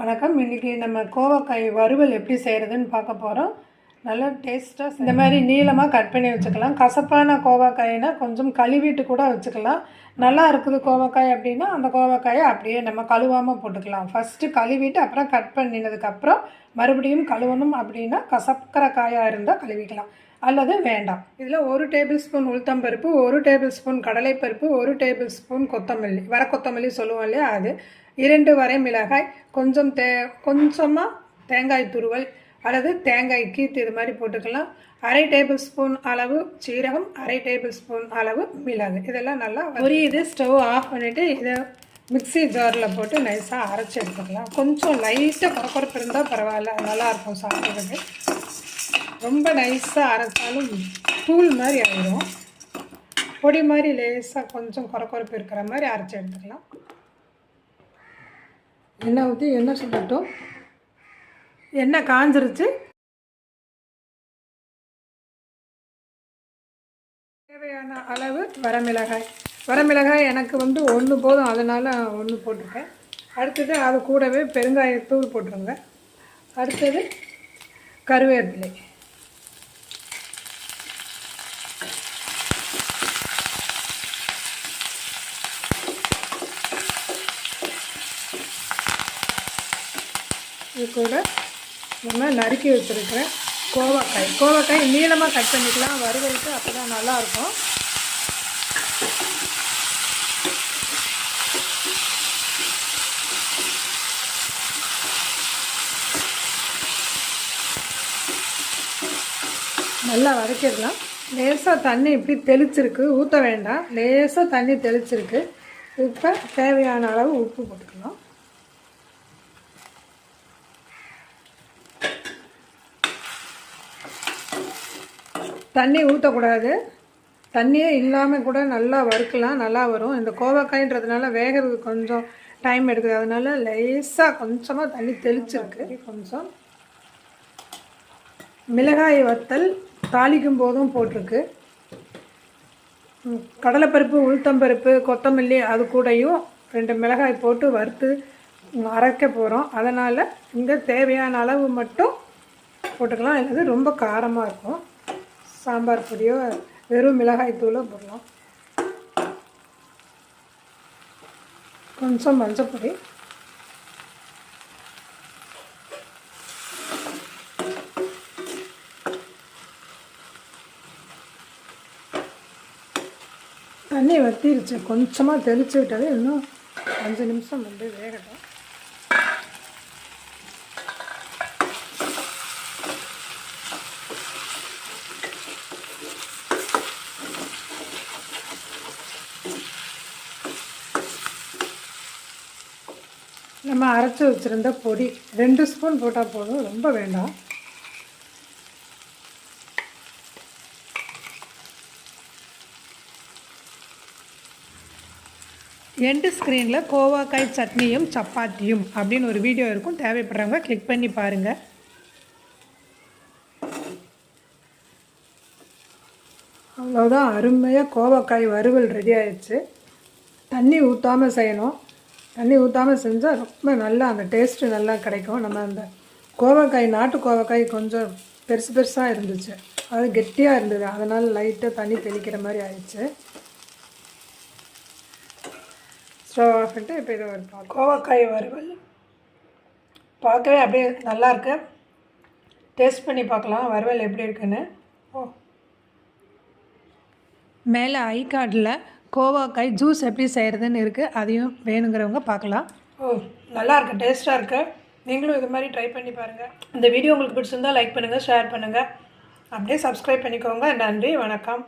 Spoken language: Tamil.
வணக்கம். இன்றைக்கி நம்ம கோவக்காய் வறுவல் எப்படி செய்கிறதுன்னு பார்க்க போகிறோம் நல்லா டேஸ்ட்டாக இந்த மாதிரி நீளமாக கட் பண்ணி வச்சுக்கலாம். கசப்பான கோவக்காயினா கொஞ்சம் கழுவிட்டு கூட வச்சுக்கலாம். நல்லா இருக்குது கோவக்காய் அப்படின்னா அந்த கோவக்காயை அப்படியே நம்ம கழுவாமல் போட்டுக்கலாம். ஃபஸ்ட்டு கழுவிட்டு அப்புறம் கட் பண்ணினதுக்கப்புறம் மறுபடியும் கழுவணும் அப்படின்னா கசக்கிற காயாக இருந்தால் கழுவிக்கலாம். அல்லது வேண்டாம். இதில் ஒரு டேபிள் ஸ்பூன் உளுத்தம்பருப்பு ஒரு டேபிள் ஸ்பூன் கடலைப்பருப்பு ஒரு டேபிள் ஸ்பூன் கொத்தமல்லி. வர கொத்தமல்லி சொல்லுவோம் இல்லையா அது? இரண்டு வரை மிளகாய் கொஞ்சம் தே கொஞ்சமாக தேங்காய் துருவல் அல்லது தேங்காய் கீத்து இது மாதிரி போட்டுக்கலாம். அரை டேபிள் ஸ்பூன் அளவு சீரகம் அரை டேபிள் ஸ்பூன் அளவு மிளகு. இதெல்லாம் நல்லா இது ஸ்டவ் ஆஃப் பண்ணிவிட்டு இதை மிக்சி ஜாரில் போட்டு நைஸாக அரைச்சி எடுத்துக்கலாம். கொஞ்சம் லைட்டாக குறக்குறப்பு இருந்தால் பரவாயில்ல. நல்லாயிருக்கும் சாப்பிட்றதுக்கு. ரொம்ப நைஸாக அரைச்சாலும் தூள் மாதிரி ஆயிடும் பொடி மாதிரி லேசாக கொஞ்சம் குறக்குறப்பு இருக்கிற மாதிரி அரைச்சி எடுத்துக்கலாம். எண்ணெய் ஊற்றி எண்ணெய் சுட்டட்டும் எண்ணெய் காஞ்சிருச்சு. தேவையான அளவு வரமிளகாய். வரமிளகாய் எனக்கு வந்து ஒன்று போதும் அதனால் ஒன்று போட்டிருக்கேன். அடுத்தது அது கூடவே பெருங்காயத்தூள் போட்டுருங்க. அடுத்தது கருவேப்பிலை. இது கூட நம்ம நறுக்கி வச்சுருக்கிற கோவக்காய். கோவக்காய் நீளமாக கட் பண்ணிக்கலாம். வறுவலுக்கு அப்போ தான் நல்லாயிருக்கும். நல்லா வதக்கிடலாம். லேசாக தண்ணி இப்படி தெளிச்சிருக்கு. ஊற்ற வேண்டாம். லேசாக தண்ணி தெளிச்சிருக்கு. இப்போ தேவையான அளவு உப்பு போட்டுக்கலாம். தண்ணி ஊற்றக்கூடாது தண்ணியே இல்லாமல் கூட நல்லா வறுக்கலாம் நல்லா வரும். இந்த கோவக்காய்ன்றதுனால வேகிறது கொஞ்சம் டைம் எடுக்குது. அதனால லேசாக கொஞ்சமாக தண்ணி தெளிச்சிருக்கு. கொஞ்சம் மிளகாய் வத்தல் தாளிக்கும் போதும் போட்டிருக்கு. கடலைப்பருப்பு உளுத்தம்பருப்பு கொத்தமல்லி அது கூடயும் ரெண்டு மிளகாய் போட்டு வறுத்து அரைக்க போகிறோம் அதனால் இங்கே தேவையான அளவு மட்டும் போட்டுக்கலாம். இல்லது ரொம்ப காரமாக இருக்கும். சாம்பார் பொடியோ வெறும் மிளகாய் தூளோ போடலாம். கொஞ்சம் மஞ்சப்பொடி தண்ணி வத்திருச்சு. கொஞ்சமாக தெளித்து விட்டது இன்னும் அஞ்சு நிமிஷம் வந்து வேகட்டும். நம்ம அரைச்சி வச்சுருந்த பொடி. ரெண்டு ஸ்பூன் போட்டால் போதும் ரொம்ப வேண்டாம். எண்டு ஸ்க்ரீனில் கோவாக்காய் சட்னியும் சப்பாத்தியும் அப்படின்னு ஒரு வீடியோ இருக்கும். தேவைப்படுறவங்க கிளிக் பண்ணி பாருங்கள் அவ்வளோதான் அருமையாக கோவக்காய் வறுவல் ரெடி ஆயிடுச்சு. தண்ணி ஊற்றாமல் செய்யணும். தண்ணி ஊற்றாமல் செஞ்சால் ரொம்ப நல்லா அந்த டேஸ்ட்டு நல்லா கிடைக்கும். நம்ம அந்த கோவக்காய் நாட்டு கோவக்காய் கொஞ்சம் பெருசு பெருசாக இருந்துச்சு. அது கெட்டியாக இருந்தது. அதனால் லைட்டாக தண்ணி தெளிக்கிற மாதிரி ஆயிடுச்சு. ஸ்டவ் ஆஃப் பண்ணிட்டு இப்போ இதை ஒரு கோவக்காய் வறுவல். பார்க்கவே அப்படியே நல்லாயிருக்கு டேஸ்ட் பண்ணி பார்க்கலாம். வறுவல் எப்படி இருக்குன்னு. ஓ. மேலே ஐ கார்டில் கோவாக்காய் ஜூஸ் எப்படி செய்கிறதுன்னு இருக்குது அதையும் வேணுங்கிறவங்க பார்க்கலாம். ஓ நல்லாயிருக்கு டேஸ்ட்டாக இருக்குது நீங்களும் இது மாதிரி ட்ரை பண்ணி பாருங்கள் இந்த வீடியோ உங்களுக்கு பிடிச்சிருந்தால் லைக் பண்ணுங்கள் ஷேர் பண்ணுங்கள் அப்படியே சப்ஸ்கிரைப் பண்ணிக்கோங்க. நன்றி வணக்கம்.